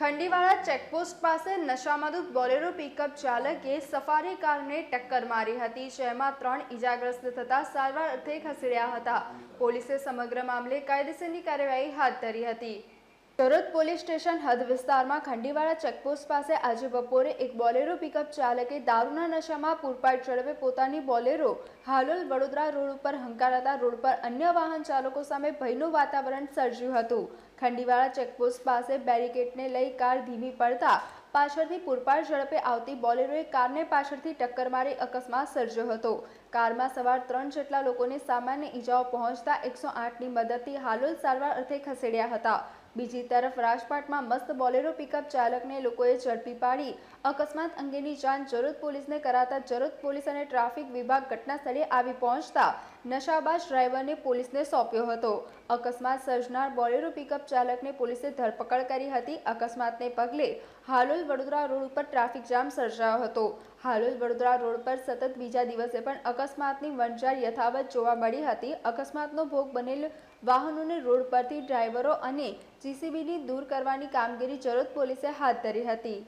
ખંડીવાળા checkpost પાસે નશામાં Bolero pickup ચાલકે સફારી કારને ટક્કર મારી હતી, જેમાં ત્રણ ઇજાગ્રસ્ત થતા સારવાર અર્થે ખસેડ્યા હતા. પોલીસે સમગ્ર મામલે કાયદેસરની કાર્યવાહી હાથ ધરી હતી. સુરત પોલીસ સ્ટેશન હદ વિસ્તારમાં ખંડીવાળા ચેકપોસ્ટ પાસે આજે બપોરે એક બોલેરો પિકઅપ ચાલકે દારૂના નશામાં પૂરપાટ ઝડપે પોતાની બોલેરો હાલોલ વડોદરા રોડ ઉપર હંકારાતા રોડ પર અન્ય વાહન ચાલકો સામે ભયનું વાતાવરણ સર્જ્યું હતું. ખંડીવાળા ચેકપોસ્ટ પાસે બેરિકેડને લઈ કાર ધીમી પડતા પાછળથી પૂરપાટ ઝડપે આવતી બોલેરોએ કારને પાછળથી ટક્કર મારી અકસ્માત સર્જ્યો હતો. કારમાં સવાર ત્રણ જેટલા લોકોને સામાન્ય ઈજાઓ પહોંચતા એકસો આઠની મદદથી હાલોલ સારવાર અર્થે ખસેડ્યા હતા. બીજી તરફ રાજપાટમાં મસ્ત બોલેરો પિકઅપ ચાલકને લોકોએ ઝડપી પાડી. અકસ્માત અંગેની જાણ જરોદ પોલીસને કરાતા જરોદ પોલીસ અને ટ્રાફિક વિભાગ ઘટનાસ્થળે આવી પહોંચતા નશાબાજ ડ્રાઈવરને પોલીસને સોંપ્યો હતો. અકસ્માત સર્જનાર બોલેરો પિકઅપ ચાલકને પોલીસે ધરપકડ કરી હતી. અકસ્માતને પગલે હાલોલ વડોદરા રોડ ઉપર ટ્રાફિક જામ સર્જાયો હતો. હાલોલ વડોદરા રોડ પર સતત બીજા દિવસે પણ અકસ્માતની વંચાર યથાવત જોવા મળી હતી. અકસ્માતનો ભોગ બનેલ વાહનોને રોડ પરથી ડ્રાઈવરો અને જીસીબીની દૂર કરવાની કામગીરી જરોદ પોલીસે હાથ ધરી હતી.